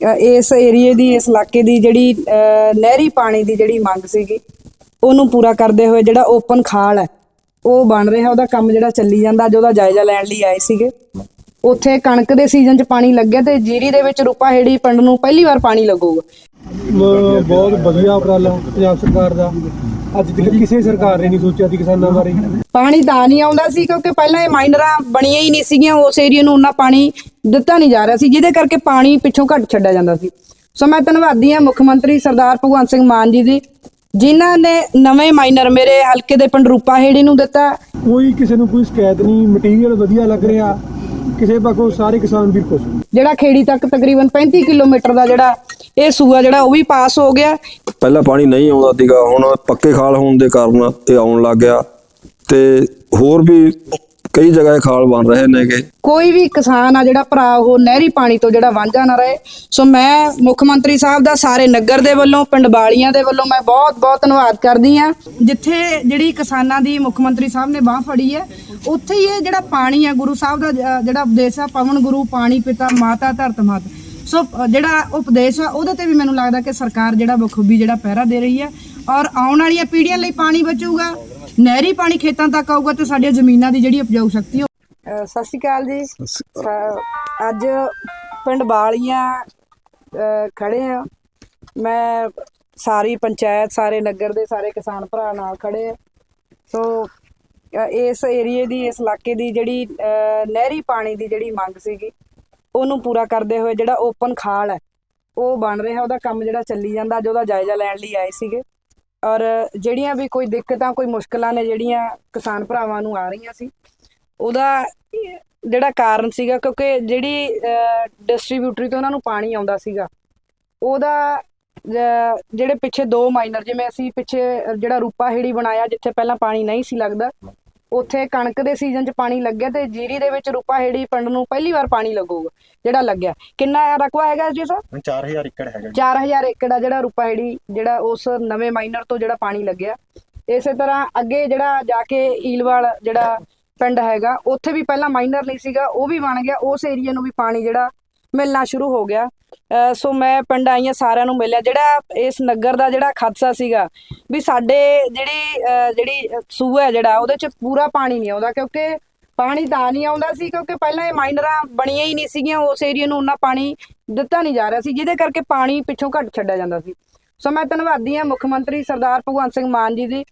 ਇਸ ਏਰੀਏ ਦੀ, ਇਸ ਇਲਾਕੇ ਦੀ ਜਿਹੜੀ ਨਹਿਰੀ ਪਾਣੀ ਦੀ ਜਿਹੜੀ ਮੰਗ ਸੀਗੀ, ਉਹਨੂੰ ਪੂਰਾ ਕਰਦੇ ਹੋਏ ਜਿਹੜਾ ਓਪਨ ਖਾਲ ਹੈ, ਉਹ ਬਣ ਰਿਹਾ, ਉਹਦਾ ਕੰਮ ਜਿਹੜਾ ਚੱਲੀ ਜਾਂਦਾ, ਅੱਜ ਉਹਦਾ ਜਾਇਜ਼ਾ ਲੈਣ ਲਈ ਆਏ ਸੀਗੇ। ਉੱਥੇ ਕਣਕ ਦੇ ਸੀਜ਼ਨ 'ਚ ਪਾਣੀ ਲੱਗਿਆ ਤੇ ਜੀਰੀ ਦੇ ਵਿੱਚ ਰੂਪਾ ਹੇੜੀ ਪਿੰਡ ਨੂੰ ਪਹਿਲੀ ਵਾਰ ਪਾਣੀ ਲੱਗੂਗਾ। ਬਹੁਤ ਵਧੀਆ ਉਪਰਾਲਾ ਪੰਜਾਬ ਸਰਕਾਰ ਦਾ। ਅੱਜ ਤੱਕ ਕਿਸੇ ਸਰਕਾਰ ਨੇ ਨਹੀਂ ਸੋਚਿਆ ਸੀ ਕਿਸਾਨਾਂ ਬਾਰੇ। ਪਾਣੀ ਤਾਂ ਨਹੀਂ ਆਉਂਦਾ ਸੀ ਕਿਉਂਕਿ ਪਹਿਲਾਂ ਇਹ ਮਾਈਨਰਾਂ ਬਣੀਆਂ ਹੀ ਨਹੀਂ ਸੀਗੀਆਂ ਉਸ ਏਰੀਆ ਨੂੰ ਉਹਨਾਂ ਪਾਣੀ ਦਿੱਤਾ ਨਹੀਂ ਜਾ ਰਿਹਾ ਸੀ ਜਿਹਦੇ ਕਰਕੇ ਪਾਣੀ ਪਿੱਛੋਂ ਘੱਟ ਛੱਡਿਆ ਜਾਂਦਾ ਸੀ। ਸੋ ਮੈਂ ਧੰਨਵਾਦੀ ਹਾਂ ਮੁੱਖ ਮੰਤਰੀ ਸਰਦਾਰ ਭਗਵੰਤ ਸਿੰਘ ਮਾਨ ਜੀ ਦੀ ਜਿਨ੍ਹਾਂ ਨੇ ਨਵੇਂ ਮਾਈਨਰ ਮੇਰੇ ਹਲਕੇ ਦੇ ਪਿੰਡ ਰੂਪਾ ਹੇੜੀ ਨੂੰ ਦਿੱਤਾ। ਕੋਈ ਕਿਸੇ ਨੂੰ ਕੋਈ ਸ਼ਿਕਾਇਤ ਨਹੀਂ ਮਟੀਰੀਅਲ ਵਧੀਆ ਲੱਗ ਰਿਹਾ। ਕਿਸੇ ਪਾਸੋਂ ਸਾਰੇ ਕਿਸਾਨ ਵੀਰ ਖੁਸ਼। ਜਿਹੜਾ ਖੇੜੀ ਤੱਕ ਤਕਰੀਬਨ 35 ਕਿਲੋਮੀਟਰ ਦਾ ਜਿਹੜਾ ਇਹ ਸੂਆ ਜਿਹੜਾ ਉਹ ਵੀ ਪਾਸ ਹੋ ਗਿਆ। ਪਹਿਲਾਂ ਪਾਣੀ ਨਹੀਂ ਆਉਂਦਾ ਸੀਗਾ ਹੁਣ ਪੱਕੇ ਖਾਲ ਹੋਣ ਦੇ ਕਾਰਨ ਇਹ ਆਉਣ ਲੱਗ ਗਿਆ। ਤੇ ਹੋਰ ਵੀ ਕਈ ਜਗ੍ਹਾ ਖਾਲ ਬਣ ਰਹੇ ਨੇਗੇ। ਕੋਈ ਵੀ ਕਿਸਾਨ ਆ ਜਿਹੜਾ ਭਰਾ ਉਹ ਨਹਿਰੀ ਪਾਣੀ ਤੋਂ ਜਿਹੜਾ ਵਾਂਝਾ ਨਾ ਰਹੇ। ਸੋ ਮੈਂ ਮੁੱਖ ਮੰਤਰੀ ਸਾਹਿਬ ਦਾ ਸਾਰੇ ਨਗਰ ਦੇ ਵੱਲੋਂ ਪਿੰਡ ਬਾਲੀਆਂ ਦੇ ਵੱਲੋਂ ਮੈਂ ਬਹੁਤ ਬਹੁਤ ਧੰਨਵਾਦ ਕਰਦੀ ਆ ਜਿੱਥੇ ਜਿਹੜੀ ਕਿਸਾਨਾਂ ਦੀ ਮੁੱਖ ਮੰਤਰੀ ਸਾਹਿਬ ਨੇ ਬਾਹ ਫੜੀ ਹੈ ਉੱਥੇ ਹੀ ਇਹ ਜਿਹੜਾ ਪਾਣੀ ਹੈ ਗੁਰੂ ਸਾਹਿਬ ਦਾ ਜਿਹੜਾ ਉਪਦੇਸ਼ ਆ ਪਵਨ ਗੁਰੂ ਪਾਣੀ ਪਿਤਾ ਮਾਤਾ ਧਰਤ ਮਾਤ। ਸੋ ਜਿਹੜਾ ਉਪਦੇਸ਼ ਆ ਉਹਦੇ ਤੇ ਵੀ ਮੈਨੂੰ ਲੱਗਦਾ ਕਿ ਸਰਕਾਰ ਜਿਹੜਾ ਬਖੂਬੀ ਜਿਹੜਾ ਪਹਿਰਾ ਦੇ ਰਹੀ ਹੈ ਔਰ ਆਉਣ ਵਾਲੀਆਂ ਪੀੜ੍ਹੀਆਂ ਲਈ ਪਾਣੀ ਬਚੂਗਾ ਨਹਿਰੀ ਪਾਣੀ ਖੇਤਾਂ ਤੱਕ ਆਊਗਾ ਤੇ ਸਾਡੀਆਂ ਜ਼ਮੀਨਾਂ ਦੀ ਜਿਹੜੀ ਉਪਜਾਊ ਸ਼ਕਤੀ ਉਹ ਸਤਿ ਸ਼੍ਰੀ ਅਕਾਲ ਜੀ। ਅੱਜ ਪਿੰਡ ਬਾਲੀਆਂ ਖੜੇ ਆ। ਮੈਂ ਸਾਰੀ ਪੰਚਾਇਤ ਸਾਰੇ ਨਗਰ ਦੇ ਸਾਰੇ ਕਿਸਾਨ ਭਰਾ ਨਾਲ ਖੜੇ ਆ। ਸੋ ਇਸ ਏਰੀਏ ਦੀ ਇਸ ਇਲਾਕੇ ਦੀ ਜਿਹੜੀ ਅਹ ਨਹਿਰੀ ਪਾਣੀ ਦੀ ਜਿਹੜੀ ਮੰਗ ਸੀਗੀ ਉਹਨੂੰ ਪੂਰਾ ਕਰਦੇ ਹੋਏ ਜਿਹੜਾ ਓਪਨ ਖਾਲ ਹੈ, ਉਹ ਬਣ ਰਿਹਾ, ਉਹਦਾ ਕੰਮ ਜਿਹੜਾ ਚੱਲੀ ਜਾਂਦਾ, ਅੱਜ ਉਹਦਾ ਜਾਇਜ਼ਾ ਲੈਣ ਲਈ ਆਏ ਸੀਗੇ। ਔਰ ਜਿਹੜੀਆਂ ਵੀ ਕੋਈ ਦਿੱਕਤਾਂ, ਕੋਈ ਮੁਸ਼ਕਲਾਂ ਨੇ ਜਿਹੜੀਆਂ ਕਿਸਾਨ ਭਰਾਵਾਂ ਨੂੰ ਆ ਰਹੀਆਂ ਸੀ, ਉਹਦਾ ਜਿਹੜਾ ਕਾਰਨ ਸੀਗਾ, ਕਿਉਂਕਿ ਜਿਹੜੀ ਡਿਸਟ੍ਰੀਬਿਊਟਰੀ ਤੋਂ ਉਹਨਾਂ ਨੂੰ ਪਾਣੀ ਆਉਂਦਾ ਸੀਗਾ, ਉਹਦਾ ਜਿਹੜੇ ਪਿੱਛੇ ਦੋ ਮਾਈਨਰ ਜਿਵੇਂ ਅਸੀਂ ਪਿੱਛੇ ਜਿਹੜਾ ਰੂਪਾ ਹੇੜੀ ਬਣਾਇਆ, ਜਿੱਥੇ ਪਹਿਲਾਂ ਪਾਣੀ ਨਹੀਂ ਸੀ ਲੱਗਦਾ ਉੱਥੇ ਕਣਕ ਦੇ ਸੀਜ਼ਨ 'ਚ ਪਾਣੀ ਲੱਗਿਆ ਤੇ ਜੀਰੀ ਦੇ ਵਿੱਚ ਰੂਪਾ ਹੇੜੀ ਪਿੰਡ ਨੂੰ ਪਹਿਲੀ ਵਾਰ ਪਾਣੀ ਲੱਗੂਗਾ ਜਿਹੜਾ ਲੱਗਿਆ। ਕਿੰਨਾ ਰਕਬਾ ਹੈਗਾ ਜੀ ਸਰ ਹੁਣ 4000 ਏਕੜ ਹੈਗਾ ਜੀ। 4000 ਏਕੜ ਆ ਜਿਹੜਾ ਰੂਪਾ ਹੇੜੀ ਜਿਹੜਾ ਉਸ ਨਵੇਂ ਮਾਈਨਰ ਤੋਂ ਜਿਹੜਾ ਪਾਣੀ ਲੱਗਿਆ। ਇਸੇ ਤਰ੍ਹਾਂ ਅੱਗੇ ਜਿਹੜਾ ਜਾ ਕੇ ਈਲਵਾਲ ਜਿਹੜਾ ਪਿੰਡ ਹੈਗਾ ਉੱਥੇ ਵੀ ਪਹਿਲਾਂ ਮਾਈਨਰ ਨਹੀਂ ਸੀਗਾ ਉਹ ਵੀ ਬਣ ਗਿਆ ਉਸ ਏਰੀਆ ਨੂੰ ਵੀ ਪਾਣੀ ਜਿਹੜਾ ਮਿਲਣਾ ਸ਼ੁਰੂ ਹੋ ਗਿਆ। ਸੋ ਮੈਂ ਪਿੰਡ ਆਈਆਂ ਸਾਰਿਆਂ ਨੂੰ ਮਿਲਿਆ। ਜਿਹੜਾ ਇਸ ਨਗਰ ਦਾ ਜਿਹੜਾ ਖਾਦਸਾ ਸੀਗਾ ਵੀ ਸਾਡੇ ਜਿਹੜੀ ਜਿਹੜੀ ਸੂਆ ਹੈ ਜਿਹੜਾ, ਉਹਦੇ ਚ ਪੂਰਾ ਪਾਣੀ ਨਹੀਂ ਆਉਂਦਾ ਕਿਉਂਕਿ ਪਾਣੀ ਤਾਂ ਨਹੀਂ ਆਉਂਦਾ ਸੀ ਕਿਉਂਕਿ ਪਹਿਲਾਂ ਇਹ ਮਾਈਨਰਾਂ ਬਣੀਆਂ ਹੀ ਨਹੀਂ ਸੀਗੀਆਂ। ਉਸ ਏਰੀਆ ਨੂੰ ਉਹਨਾਂ ਪਾਣੀ ਦਿੱਤਾ ਨਹੀਂ ਜਾ ਰਿਹਾ ਸੀ, ਜਿਹਦੇ ਕਰਕੇ ਪਾਣੀ ਪਿੱਛੋਂ ਘੱਟ ਛੱਡਿਆ ਜਾਂਦਾ ਸੀ। ਸੋ ਮੈਂ ਧੰਨਵਾਦੀ ਹਾਂ ਮੁੱਖ ਮੰਤਰੀ ਸਰਦਾਰ ਭਗਵੰਤ ਸਿੰਘ ਮਾਨ ਜੀ ਦੀ,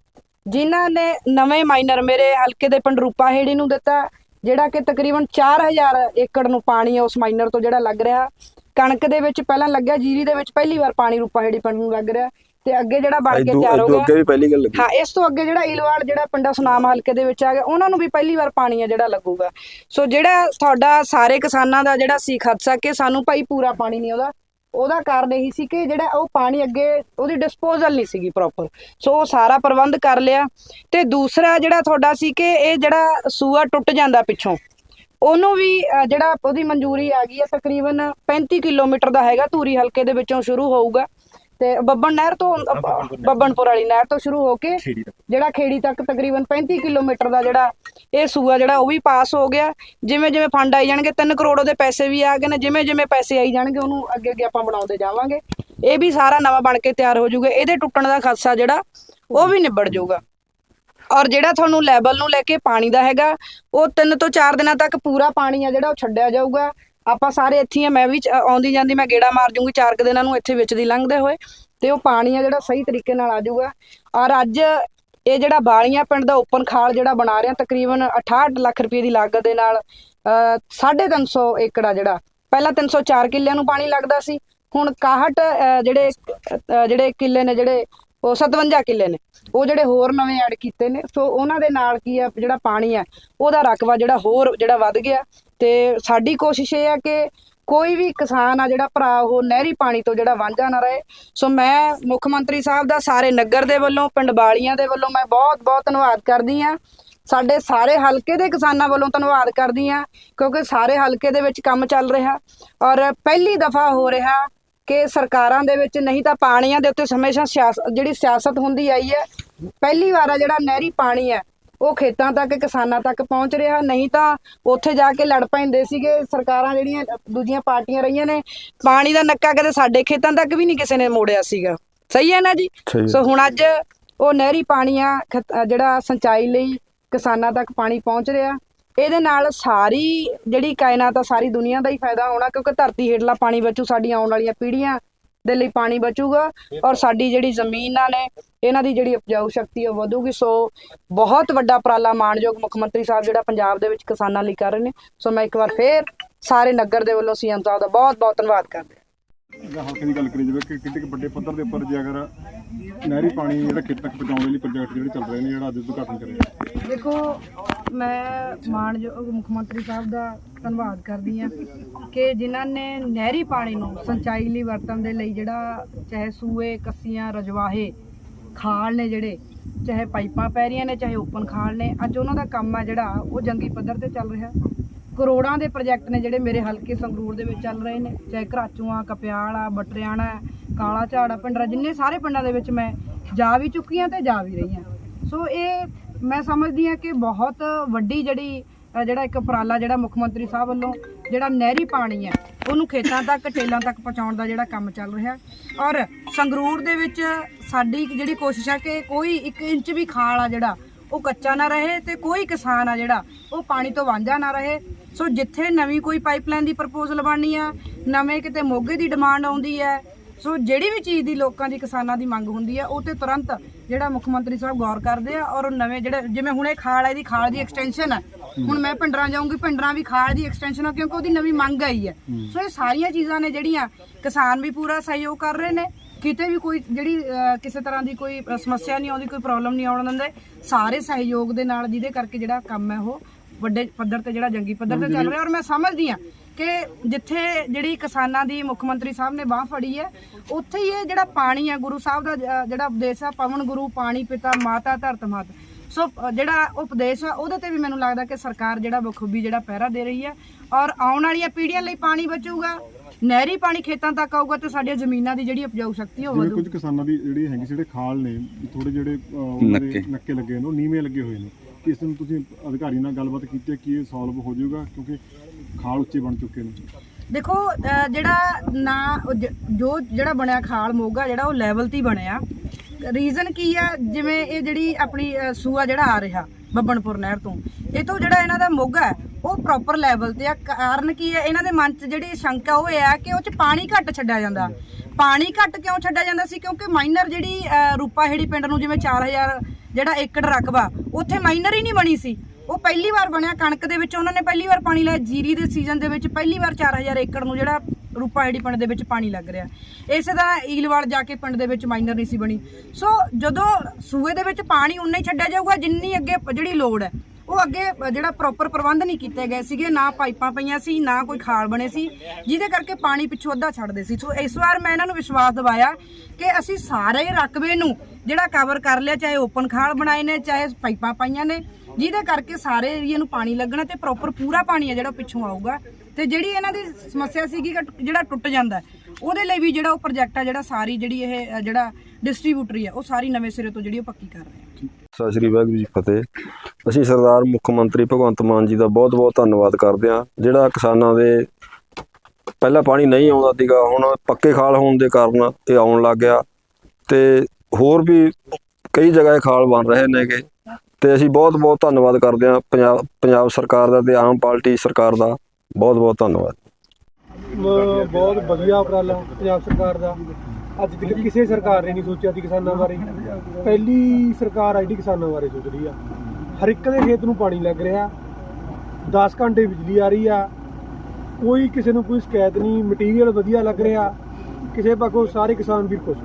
ਜਿਨ੍ਹਾਂ ਨੇ ਨਵੇਂ ਮਾਈਨਰ ਮੇਰੇ ਹਲਕੇ ਦੇ ਪਿੰਡ ਰੂਪਾ ਹੇੜੀ ਨੂੰ ਦਿੱਤਾ। ਜਿਹੜਾ ਕਿ ਤਕਰੀਬਨ 4000 ਏਕੜ ਨੂੰ ਪਾਣੀ ਉਸ ਮਾਈਨਰ ਤੋਂ ਜਿਹੜਾ ਲੱਗ ਰਿਹਾ। ਕਣਕ ਦੇ ਵਿੱਚ ਪਹਿਲਾਂ ਲੱਗਿਆ ਜੀਰੀ ਦੇ ਵਿੱਚ ਪਹਿਲੀ ਵਾਰ ਪਾਣੀ ਰੂਪਾ ਹੇੜੀ ਪਿੰਡ ਨੂੰ ਲੱਗ ਰਿਹਾ। ਤੇ ਅੱਗੇ ਜਿਹੜਾ ਬਣ ਕੇ ਤਿਆਰ ਹੋ ਗਿਆ। ਅੱਗੇ ਵੀ ਪਹਿਲੀ ਗੱਲ ਲੱਗੀ। ਹਾਂ ਇਸ ਤੋਂ ਅੱਗੇ ਜਿਹੜਾ ਇਲਵਾਲ ਜਿਹੜਾ ਪਿੰਡਾ ਸੁਨਾਮ ਹਲਕੇ ਦੇ ਵਿੱਚ ਆ ਗਿਆ ਉਹਨਾਂ ਨੂੰ ਵੀ ਪਹਿਲੀ ਵਾਰ ਪਾਣੀ ਆ ਜਿਹੜਾ ਲੱਗੂਗਾ। ਸੋ ਜਿਹੜਾ ਤੁਹਾਡਾ ਸਾਰੇ ਕਿਸਾਨਾਂ ਦਾ ਜਿਹੜਾ ਸੀ ਖਦਸ਼ਾ ਕਿ ਸਾਨੂੰ ਭਾਈ ਪੂਰਾ ਪਾਣੀ ਨਹੀਂ ਆਉਂਦਾ। ਉਹਦਾ ਕਾਰਨ ਇਹੀ ਸੀ ਕਿ ਜਿਹੜਾ ਉਹ ਪਾਣੀ ਅੱਗੇ ਉਹਦੀ ਡਿਸਪੋਜ਼ਲ ਨਹੀਂ ਸੀਗੀ ਪ੍ਰੋਪਰ ਸੋ ਉਹ ਸਾਰਾ ਪ੍ਰਬੰਧ ਕਰ ਲਿਆ। ਤੇ ਦੂਸਰਾ ਜਿਹੜਾ ਤੁਹਾਡਾ ਸੀ ਕਿ ਇਹ ਜਿਹੜਾ ਸੂਆ ਟੁੱਟ ਜਾਂਦਾ ਪਿੱਛੋਂ, ਉਹਨੂੰ ਵੀ ਜਿਹੜਾ ਉਹਦੀ ਮਨਜ਼ੂਰੀ ਆ ਗਈ ਹੈ ਤਕਰੀਬਨ 35 ਕਿਲੋਮੀਟਰ ਦਾ ਹੈਗਾ। ਧੂਰੀ ਹਲਕੇ ਦੇ ਵਿੱਚੋਂ ਸ਼ੁਰੂ ਹੋਊਗਾ। ਤੇ ਬੱਬਨ ਨਹਿਰ ਤੋਂ ਬੱਬਨਪੁਰ ਵਾਲੀ ਨਹਿਰ ਤੋਂ ਸ਼ੁਰੂ ਹੋ ਕੇ ਜਿਹੜਾ ਖੇੜੀ ਤੱਕ ਤਕਰੀਬਨ 35 ਕਿਲੋਮੀਟਰ ਦਾ ਜਿਹੜਾ ਇਹ ਸੂਆ ਜਿਹੜਾ ਉਹ ਵੀ ਪਾਸ ਹੋ ਗਿਆ। ਜਿਵੇਂ ਜਿਵੇਂ ਫੰਡ ਆਈ ਜਾਣਗੇ 3 ਕਰੋੜ ਉਹਦੇ ਪੈਸੇ ਵੀ ਆ ਗਏ ਨੇ। ਜਿਵੇਂ ਜਿਵੇਂ ਪੈਸੇ ਆਈ ਜਾਣਗੇ ਉਹਨੂੰ ਅੱਗੇ ਅੱਗੇ ਆਪਾਂ ਬਣਾਉਂਦੇ ਜਾਵਾਂਗੇ। ਇਹ ਵੀ ਸਾਰਾ ਨਵਾਂ ਬਣ ਕੇ ਤਿਆਰ ਹੋ ਜਾਊਗਾ। ਇਹਦੇ ਟੁੱਟਣ ਦਾ ਖਦਸ਼ਾ ਜਿਹੜਾ ਉਹ ਵੀ ਨਿਬੜ ਜਾਊਗਾ। ਔਰ ਜਿਹੜਾ ਤੁਹਾਨੂੰ ਲੈਵਲ ਨੂੰ ਲੈ ਕੇ ਪਾਣੀ ਦਾ ਹੈਗਾ ਉਹ 3 ਤੋਂ 4 ਦਿਨਾਂ ਤੱਕ ਪੂਰਾ ਪਾਣੀ ਆ ਜਿਹੜਾ ਉਹ ਛੱਡਿਆ ਜਾਊਗਾ। ਆਪਾਂ ਸਾਰੇ ਇੱਥੇ ਹੀ ਆ ਮੈਂ ਵੀ ਚ- ਆਉਂਦੀ ਜਾਂਦੀ ਮੈਂ ਗੇੜਾ ਮਾਰ ਜੂੰਗੀ ਚਾਰ ਕੁ ਦਿਨਾਂ ਨੂੰ ਇੱਥੇ ਵਿੱਚ ਦੀ ਲੰਘਦੇ ਹੋਏ ਤੇ ਉਹ ਪਾਣੀ ਆ ਜਿਹੜਾ ਸਹੀ ਤਰੀਕੇ ਨਾਲ ਆ ਜਾਊਗਾ। ਔਰ ਅੱਜ ਇਹ ਜਿਹੜਾ ਬਾਲੀਆਂ ਪਿੰਡ ਦਾ ਓਪਨ ਖਾਲ ਜਿਹੜਾ ਬਣਾ ਰਿਹਾ ਤਕਰੀਬਨ 68 ਲੱਖ ਰੁਪਏ ਦੀ ਲਾਗਤ ਦੇ ਨਾਲ ਅ, 350 ਏਕੜ ਆ ਜਿਹੜਾ। ਪਹਿਲਾਂ 304 ਕਿੱਲਿਆਂ ਨੂੰ ਪਾਣੀ ਲੱਗਦਾ ਸੀ ਹੁਣ 61 ਅ, ਜਿਹੜੇ ਅ, ਜਿਹੜੇ ਕਿੱਲੇ ਨੇ ਜਿਹੜੇ ਉਹ 57 ਕਿੱਲੇ ਨੇ ਉਹ ਜਿਹੜੇ ਹੋਰ ਨਵੇਂ ਐਡ ਕੀਤੇ ਨੇ ਸੋ ਉਹਨਾਂ ਦੇ ਨਾਲ ਕੀ ਆ ਜਿਹੜਾ ਪਾਣੀ ਆ ਉਹਦਾ ਰਕਬਾ ਜਿਹੜਾ ਹੋਰ ਜਿਹੜਾ ਵੱਧ ਗਿਆ। ਤੇ ਸਾਡੀ ਕੋਸ਼ਿਸ਼ ਇਹ ਆ ਕਿ ਕੋਈ ਵੀ ਕਿਸਾਨ ਆ ਜਿਹੜਾ ਭਰਾ, ਉਹ ਨਹਿਰੀ ਪਾਣੀ ਤੋਂ ਜਿਹੜਾ ਵਾਂਝਾ ਨਾ ਰਹੇ। ਸੋ ਮੈਂ ਮੁੱਖ ਮੰਤਰੀ ਸਾਹਿਬ ਦਾ, ਸਾਰੇ ਨਗਰ ਦੇ ਵੱਲੋਂ, ਪਿੰਡ ਬਾਲੀਆਂ ਦੇ ਵੱਲੋਂ ਮੈਂ ਬਹੁਤ ਬਹੁਤ ਧੰਨਵਾਦ ਕਰਦੀ ਆ ਸਾਡੇ ਸਾਰੇ ਹਲਕੇ ਦੇ ਕਿਸਾਨਾਂ ਵੱਲੋਂ ਧੰਨਵਾਦ ਕਰਦੀ ਆ ਕਿਉਂਕਿ ਸਾਰੇ ਹਲਕੇ ਦੇ ਵਿੱਚ ਕੰਮ ਚੱਲ ਰਿਹਾ ਔਰ ਪਹਿਲੀ ਦਫਾ ਹੋ ਰਿਹਾ ਕਿ ਸਰਕਾਰਾਂ ਦੇ ਵਿੱਚ ਨਹੀਂ ਤਾਂ ਪਾਣੀਆਂ ਦੇ ਉੱਤੇ ਹਮੇਸ਼ਾ ਸਿਆਸਤ ਜਿਹੜੀ ਸਿਆਸਤ ਹੁੰਦੀ ਆਈ ਹੈ। ਪਹਿਲੀ ਵਾਰ ਆ ਜਿਹੜਾ ਨਹਿਰੀ ਪਾਣੀ ਹੈ ਉਹ ਖੇਤਾਂ ਤੱਕ ਕਿਸਾਨਾਂ ਤੱਕ ਪਹੁੰਚ ਰਿਹਾ। ਨਹੀਂ ਤਾਂ ਉੱਥੇ ਜਾ ਕੇ ਲੜ ਪੈਂਦੇ ਸੀਗੇ। ਸਰਕਾਰਾਂ ਜਿਹੜੀਆਂ ਦੂਜੀਆਂ ਪਾਰਟੀਆਂ ਰਹੀਆਂ ਨੇ ਪਾਣੀ ਦਾ ਨੱਕਾ ਕਦੇ ਸਾਡੇ ਖੇਤਾਂ ਤੱਕ ਵੀ ਨਹੀਂ ਕਿਸੇ ਨੇ ਮੋੜਿਆ ਸੀਗਾ। ਸਹੀ ਹੈ ਨਾ ਜੀ? ਸੋ ਹੁਣ ਅੱਜ ਉਹ ਨਹਿਰੀ ਪਾਣੀ ਆ ਜਿਹੜਾ ਸਿੰਚਾਈ ਲਈ ਕਿਸਾਨਾਂ ਤੱਕ ਪਾਣੀ ਪਹੁੰਚ ਰਿਹਾ। ਇਹਦੇ ਨਾਲ ਸਾਰੀ ਜਿਹੜੀ ਕਾਇਨਾਤ ਆ ਸਾਰੀ ਦੁਨੀਆ ਦਾ ਹੀ ਫਾਇਦਾ ਹੋਣਾ ਕਿਉਂਕਿ ਧਰਤੀ ਹੇਠਲਾ ਪਾਣੀ ਬਚੂ ਸਾਡੀਆਂ ਆਉਣ ਵਾਲੀਆਂ ਪੀੜ੍ਹੀਆਂ ਦੇ ਲਈ ਪਾਣੀ ਬਚੂਗਾ ਔਰ ਸਾਡੀ ਜਿਹੜੀ ਜ਼ਮੀਨਾਂ ਨੇ ਇਹਨਾਂ ਦੀ ਜਿਹੜੀ ਉਪਜਾਊ ਸ਼ਕਤੀ ਉਹ ਵਧੂਗੀ। ਸੋ ਬਹੁਤ ਵੱਡਾ ਉਪਰਾਲਾ ਮਾਣਯੋਗ ਮੁੱਖ ਮੰਤਰੀ ਸਾਹਿਬ ਜਿਹੜਾ ਪੰਜਾਬ ਦੇ ਵਿੱਚ ਕਿਸਾਨਾਂ ਲਈ ਕਰ ਰਹੇ ਨੇ। ਸੋ ਮੈਂ ਇੱਕ ਵਾਰ ਫੇਰ ਸਾਰੇ ਨਗਰ ਦੇ ਵੱਲੋਂ ਸੀਐਮ ਸਾਹਿਬ ਦਾ ਬਹੁਤ ਬਹੁਤ ਧੰਨਵਾਦ ਕਰਦੇ ਹਲਕੇ ਦੀ ਗੱਲ ਕਰੀ ਜਾਵੇ ਕਿ ਕਿਤੇ ਵੱਡੇ ਪੱਧਰ ਦੇ ਉੱਪਰ ਜੇ ਅਗਰ ਨਹਿਰੀ ਪਾਣੀ ਜਿਹੜਾ ਖੇਤ ਤੱਕ ਪਹੁੰਚਾਉਣ ਦੇ ਲਈ ਪ੍ਰੋਜੈਕਟ ਜਿਹੜੇ ਚੱਲ ਰਹੇ ਨੇ ਜਿਹੜਾ ਅੱਜ ਉਦਘਾਟਨ ਕਰਿਆ। ਦੇਖੋ ਮੈਂ ਮਾਣਯੋਗ ਮੁੱਖ ਮੰਤਰੀ ਸਾਹਿਬ ਦਾ ਧੰਨਵਾਦ ਕਰਦੀ ਹਾਂ ਕਿ ਜਿਨ੍ਹਾਂ ਨੇ ਨਹਿਰੀ ਪਾਣੀ ਨੂੰ ਸਿੰਚਾਈ ਲਈ ਵਰਤਣ ਦੇ ਲਈ ਜਿਹੜਾ ਚਾਹੇ ਸੂਏ, ਕੱਸੀਆਂ, ਰਜਵਾਹੇ, ਖਾਲ ਨੇ ਜਿਹੜੇ, ਚਾਹੇ ਪਾਈਪਾਂ ਪੈ ਰਹੀਆਂ ਨੇ, ਚਾਹੇ ਓਪਨ ਖਾਲ ਨੇ, ਅੱਜ ਉਹਨਾਂ ਦਾ ਕੰਮ ਆ ਜਿਹੜਾ, ਉਹ ਜੰਗੀ ਪੱਧਰ ਤੇ ਚੱਲ ਰਿਹਾ। ਕਰੋੜਾਂ ਦੇ ਪ੍ਰੋਜੈਕਟ ਨੇ ਜਿਹੜੇ ਮੇਰੇ ਹਲਕੇ ਸੰਗਰੂਰ ਦੇ ਵਿੱਚ ਚੱਲ ਰਹੇ ਨੇ, ਚਾਹੇ ਘਰਾਚੂਆਂ, ਕਪਿਆਲਾ, ਬਟਰਿਆਣਾ ਕਾਲਾ ਝਾੜਾ ਪਿੰਡਰਾ ਜਿੰਨੇ ਸਾਰੇ ਪਿੰਡਾਂ ਦੇ ਵਿੱਚ ਮੈਂ ਜਾ ਵੀ ਚੁੱਕੀ ਹਾਂ ਤੇ ਜਾ ਵੀ ਰਹੀ ਹਾਂ। ਸੋ ਇਹ ਮੈਂ ਸਮਝਦੀ ਹਾਂ ਕਿ ਬਹੁਤ ਵੱਡੀ ਜਿਹੜੀ ਜਿਹੜਾ ਇੱਕ ਉਪਰਾਲਾ ਜਿਹੜਾ ਮੁੱਖ ਮੰਤਰੀ ਸਾਹਿਬ ਵੱਲੋਂ ਜਿਹੜਾ ਨਹਿਰੀ ਪਾਣੀ ਹੈ, ਉਹਨੂੰ ਖੇਤਾਂ ਤੱਕ, ਟੇਲਾਂ ਤੱਕ ਪਹੁੰਚਾਉਣ ਦਾ ਜਿਹੜਾ ਕੰਮ ਚੱਲ ਰਿਹਾ। ਔਰ ਸੰਗਰੂਰ ਦੇ ਵਿੱਚ ਸਾਡੀ ਜਿਹੜੀ ਕੋਸ਼ਿਸ਼ ਹੈ ਕਿ ਕੋਈ 1 ਇੰਚ ਵੀ ਖਾਲ ਆ ਜਿਹੜਾ, ਉਹ ਕੱਚਾ ਨਾ ਰਹੇ ਤੇ ਕੋਈ ਕਿਸਾਨ ਆ ਜਿਹੜਾ, ਉਹ ਪਾਣੀ ਤੋਂ ਵਾਂਝਾ ਨਾ ਰਹੇ। ਸੋ ਜਿੱਥੇ ਨਵੀਂ ਕੋਈ ਪਾਈਪਲਾਈਨ ਦੀ ਪ੍ਰਪੋਜ਼ਲ ਬਣਨੀ ਆ, ਨਵੇਂ ਕਿਤੇ ਮੋਗੇ ਦੀ ਡਿਮਾਂਡ ਆਉਂਦੀ ਹੈ, ਸੋ ਜਿਹੜੀ ਵੀ ਚੀਜ਼ ਦੀ ਲੋਕਾਂ ਦੀ ਕਿਸਾਨਾਂ ਦੀ ਮੰਗ ਹੁੰਦੀ ਹੈ, ਉਹ ਤੇ ਤੁਰੰਤ ਜਿਹੜਾ ਮੁੱਖ ਮੰਤਰੀ ਸਾਹਿਬ ਗੌਰ ਕਰਦੇ ਆ ਔਰ ਨਵੇਂ ਜਿਹੜੇ ਜਿਵੇਂ ਹੁਣ ਇਹ ਖਾਲ ਹੈ ਇਹਦੀ ਖਾਲ ਦੀ ਐਕਸਟੈਂਸ਼ਨ ਹੈ ਹੁਣ ਮੈਂ ਪਿੰਡਰਾਂ ਜਾਊਂਗੀ ਪਿੰਡਰਾਂ ਵੀ ਖਾਲ ਦੀ ਐਕਸਟੈਂਸ਼ਨ ਆ ਕਿਉਂਕਿ ਉਹਦੀ ਨਵੀਂ ਮੰਗ ਆਈ ਹੈ ਸੋ ਇਹ ਸਾਰੀਆਂ ਚੀਜ਼ਾਂ ਨੇ ਜਿਹੜੀਆਂ ਕਿਸਾਨ ਵੀ ਪੂਰਾ ਸਹਿਯੋਗ ਕਰ ਰਹੇ ਨੇ। ਕਿਤੇ ਵੀ ਕੋਈ ਜਿਹੜੀ ਕਿਸੇ ਤਰ੍ਹਾਂ ਦੀ ਕੋਈ ਸਮੱਸਿਆ ਨਹੀਂ ਆਉਂਦੀ ਕੋਈ ਪ੍ਰੋਬਲਮ ਨਹੀਂ ਆਉਣ ਦਿੰਦੇ। ਸਾਰੇ ਸਹਿਯੋਗ ਦੇ ਨਾਲ ਜਿਹਦੇ ਕਰਕੇ ਜਿਹੜਾ ਕੰਮ ਹੈ ਉਹ ਵੱਡੇ ਪੱਧਰ ਤੇ ਜਿਹੜਾ ਜੰਗੀ ਪੱਧਰ ਤੇ ਚੱਲ ਰਿਹਾ ਔਰ ਮੈਂ ਸਮਝਦੀ ਹਾਂ ਕਿ ਜਿੱਥੇ ਜਿਹੜੀ ਕਿਸਾਨਾਂ ਦੀ ਮੁੱਖ ਮੰਤਰੀ ਸਾਹਿਬ ਨੇ ਬਾਹ ਫੜੀ ਹੈ ਉੱਥੇ ਹੀ ਇਹ ਜਿਹੜਾ ਪਾਣੀ ਹੈ ਗੁਰੂ ਸਾਹਿਬ ਦਾ ਜਿਹੜਾ ਉਪਦੇਸ਼ ਆ ਪਵਨ ਗੁਰੂ ਪਾਣੀ ਪਿਤਾ ਮਾਤਾ ਧਰਤ ਮਾਤ। ਸੋ ਜਿਹੜਾ ਉਪਦੇਸ਼ ਆ ਉਹਦੇ ਤੇ ਵੀ ਮੈਨੂੰ ਲੱਗਦਾ ਕਿ ਸਰਕਾਰ ਜਿਹੜਾ ਬਖੂਬੀ ਜਿਹੜਾ ਪਹਿਰਾ ਦੇ ਰਹੀ ਹੈ ਔਰ ਆਉਣ ਵਾਲੀਆਂ ਪੀੜ੍ਹੀਆਂ ਲਈ ਪਾਣੀ ਬਚੂਗਾ ਨਹਿਰੀ ਪਾਣੀ ਖੇਤਾਂ ਤੱਕ ਆਊਗਾ ਤੇ ਸਾਡੀਆਂ ਜ਼ਮੀਨਾਂ ਦੀ ਜਿਹੜੀ ਉਪਜਾਊ ਸ਼ਕਤੀ ਉਹ ਕੁਝ ਕਿਸਾਨਾਂ ਦੀ ਜਿਹੜੀ ਹੈਗੀ ਜਿਹੜੇ ਖਾਲ ਨੇ ਥੋੜੇ ਜਿਹੜੇ ਅਹ, ਉਹਨਾਂ ਦੇ ਨੱਕੇ। ਲੱਗੇ ਨੇ ਉਹ ਨੀਵੇਂ ਲੱਗੇ ਹੋਏ ਨੇ। ਕਿਸ ਨੂੰ ਤੁਸੀਂ ਅਧਿਕਾਰੀ ਨਾਲ ਗੱਲਬਾਤ ਕੀਤੀ ਹੈ ਕਿ ਇਹ ਸੋਲਵ ਹੋ ਜਾਊਗਾ ਕਿਉਂਕਿ ਖਾਲ ਉੱਚੇ ਬਣ ਚੁੱਕੇ ਨੇ। ਦੇਖੋ ਅਹ ਜਿਹੜਾ ਨਾ ਉਹ ਜ- ਜੋ ਜਿਹੜਾ ਬਣਿਆ ਖਾਲ ਮੋਗਾ ਜਿਹੜਾ ਉਹ ਲੈਵਲ ਤੇ ਹੀ ਬਣਿਆ। ਰੀਜ਼ਨ ਕੀ ਆ? ਜਿਵੇਂ ਇਹ ਜਿਹੜੀ ਆਪਣੀ ਅਹ, ਸੂਆ ਜਿਹੜਾ ਆ ਰਿਹਾ ਬੱਬਨਪੁਰ ਨਹਿਰ ਤੋਂ ਇਹ ਤੋਂ ਜਿਹੜਾ ਇਹਨਾਂ ਦਾ ਮੋਗਾ ਹੈ, ਉਹ ਪ੍ਰੋਪਰ ਲੈਵਲ ਤੇ ਆ। ਕਾਰਨ ਕੀ ਹੈ? ਇਹਨਾਂ ਦੇ ਮਨ 'ਚ ਜਿਹੜੀ ਸ਼ੰਕਾ ਉਹ ਇਹ ਆ ਕਿ ਉਹ 'ਚ ਪਾਣੀ ਘੱਟ ਛੱਡਿਆ ਜਾਂਦਾ। ਪਾਣੀ ਘੱਟ ਕਿਉਂ ਛੱਡਿਆ ਜਾਂਦਾ ਸੀ? ਕਿਉਂਕਿ ਮਾਈਨਰ ਜਿਹੜੀ ਅਹ, ਰੂਪਾਹੇੜੀ ਪਿੰਡ ਨੂੰ ਜਿਵੇਂ 4000 ਜਿਹੜਾ ਏਕੜ ਰਕਬਾ ਉੱਥੇ ਮਾਈਨਰ ਹੀ ਨਹੀਂ ਬਣੀ ਸੀ। ਉਹ ਪਹਿਲੀ ਵਾਰ ਬਣਿਆ ਕਣਕ ਦੇ ਵਿੱਚ, ਉਹਨਾਂ ਨੇ ਪਹਿਲੀ ਵਾਰ ਪਾਣੀ ਲਾਇਆ। ਜੀਰੀ ਦੇ ਸੀਜ਼ਨ ਦੇ ਵਿੱਚ ਪਹਿਲੀ ਵਾਰ 4000 ਏਕੜ ਨੂੰ ਜਿਹੜਾ ਰੂਪਾ ਰੂਪਾਹੇੜੀ ਪਿੰਡ ਦੇ ਵਿੱਚ ਪਾਣੀ ਲੱਗ ਰਿਹਾ। ਇਸੇ ਤਰ੍ਹਾਂ ਈਲਵਾਲ ਜਾ ਕੇ ਪਿੰਡ ਦੇ ਵਿੱਚ ਮਾਈਨਰ ਨਹੀਂ ਸੀ ਬਣੀ। ਸੋ ਜਦੋਂ ਸੂਏ ਦੇ ਵਿੱਚ ਪਾਣੀ ਉਨਾ ਹੀ ਛੱਡਿਆ ਜਾਊਗਾ, ਜਿੰਨੀ ਅੱਗੇ ਜਿਹੜੀ ਲੋੜ ਹੈ। ਉਹ ਅੱਗੇ ਜਿਹੜਾ ਪ੍ਰੋਪਰ ਪ੍ਰਬੰਧ ਨਹੀਂ ਕੀਤੇ ਗਏ ਸੀਗੇ, ਨਾ ਪਾਈਪਾਂ ਪਈਆਂ ਸੀ, ਨਾ ਕੋਈ ਖਾਲ ਬਣੇ ਸੀ, ਜਿਹਦੇ ਕਰਕੇ ਪਾਣੀ ਪਿੱਛੋਂ ਅੱਧਾ ਛੱਡਦੇ ਸੀ। ਸੋ ਇਸ ਵਾਰ ਮੈਂ ਇਹਨਾਂ ਨੂੰ ਵਿਸ਼ਵਾਸ ਦਿਵਾਇਆ ਕਿ ਅਸੀਂ ਸਾਰੇ ਰਕਬੇ ਨੂੰ ਜਿਹੜਾ ਕਵਰ ਕਰ ਲਿਆ, ਚਾਹੇ ਓਪਨ ਖਾਲ ਬਣਾਏ ਨੇ, ਚਾਹੇ ਪਾਈਪਾਂ ਪਾਈਆਂ ਨੇ ਜਿਹਦੇ ਕਰਕੇ ਸਾਰੇ ਏਰੀਏ ਨੂੰ ਪਾਣੀ ਲੱਗਣਾ ਤੇ ਪ੍ਰੋਪਰ ਪੂਰਾ ਪਾਣੀ ਹੈ ਜਿਹੜਾ ਪਿੱਛੋਂ ਆਊਗਾ। ਤੇ ਜਿਹੜੀ ਇਹਨਾਂ ਦੀ ਸਮੱਸਿਆ ਸੀਗੀ ਕਿ ਜਿਹੜਾ ਟੁੱਟ ਜਾਂਦਾ ਉਹਦੇ ਲਈ ਵੀ ਜਿਹੜਾ ਉਹ ਪ੍ਰੋਜੈਕਟ ਆ, ਜਿਹੜਾ ਸਾਰੀ ਜਿਹੜੀ ਇਹ ਜਿਹੜਾ ਡਿਸਟ੍ਰੀਬਿਊਟਰੀ ਹੈ ਉਹ ਸਾਰੀ ਨਵੇਂ ਸਿਰੇ ਤੋਂ ਜਿਹੜੀ ਉਹ ਪੱਕੀ ਕਰ ਰਹੇ ਆ। ਸਤਿ ਸ਼੍ਰੀ ਵਾਹਿਗੁਰੂ ਜੀ ਫਤਿਹ। ਅਸੀਂ ਸਰਦਾਰ ਮੁੱਖ ਮੰਤਰੀ ਭਗਵੰਤ ਮਾਨ ਜੀ ਦਾ ਬਹੁਤ-ਬਹੁਤ ਧੰਨਵਾਦ ਕਰਦੇ ਹਾਂ। ਜਿਹੜਾ ਕਿਸਾਨਾਂ ਦੇ ਪਹਿਲਾਂ ਪਾਣੀ ਨਹੀਂ ਆਉਂਦਾ ਸੀਗਾ, ਹੁਣ ਪੱਕੇ ਖਾਲ ਹੋਣ ਦੇ ਕਾਰਨ ਇਹ ਆਉਣ ਲੱਗ ਗਿਆ। ਤੇ ਹੋਰ ਵੀ ਕਈ ਜਗ੍ਹਾ ਖਾਲ ਬਣ ਰਹੇ ਨੇਗੇ। ਤੇ ਅਸੀਂ ਬਹੁਤ-ਬਹੁਤ ਧੰਨਵਾਦ ਕਰਦੇ ਹਾਂ ਪੰਜਾਬ ਪੰਜਾਬ ਸਰਕਾਰ ਦਾ ਤੇ ਆਮ ਪਾਰਟੀ ਸਰਕਾਰ ਦਾ। ਬਹੁਤ-ਬਹੁਤ ਧੰਨਵਾਦ। ਬਹੁਤ ਵਧੀਆ ਉਪਰਾਲਾ ਪੰਜਾਬ ਸਰਕਾਰ ਦਾ। ਅੱਜ ਤੱਕ ਕਿਸੇ ਸਰਕਾਰ ਨੇ ਨਹੀਂ ਸੋਚਿਆ ਸੀ ਕਿਸਾਨਾਂ ਬਾਰੇ। ਪਹਿਲੀ ਸਰਕਾਰ ਆਈਡੀ ਕਿਸਾਨਾਂ ਬਾਰੇ ਸੋਚ ਰਹੀ ਆ। ਹਰ ਇੱਕ ਦੇ ਖੇਤ ਨੂੰ ਪਾਣੀ ਲੱਗ ਰਿਹਾ। 10 ਘੰਟੇ ਬਿਜਲੀ ਆ ਰਹੀ ਆ। ਕੋਈ ਕਿਸੇ ਨੂੰ ਕੋਈ ਸ਼ਿਕਾਇਤ ਨਹੀਂ। ਮਟੀਰੀਅਲ ਵਧੀਆ ਲੱਗ ਰਿਹਾ। ਕਿਸੇ ਪਾਸੋਂ ਸਾਰੇ ਕਿਸਾਨ ਵੀਰ ਖੁਸ਼।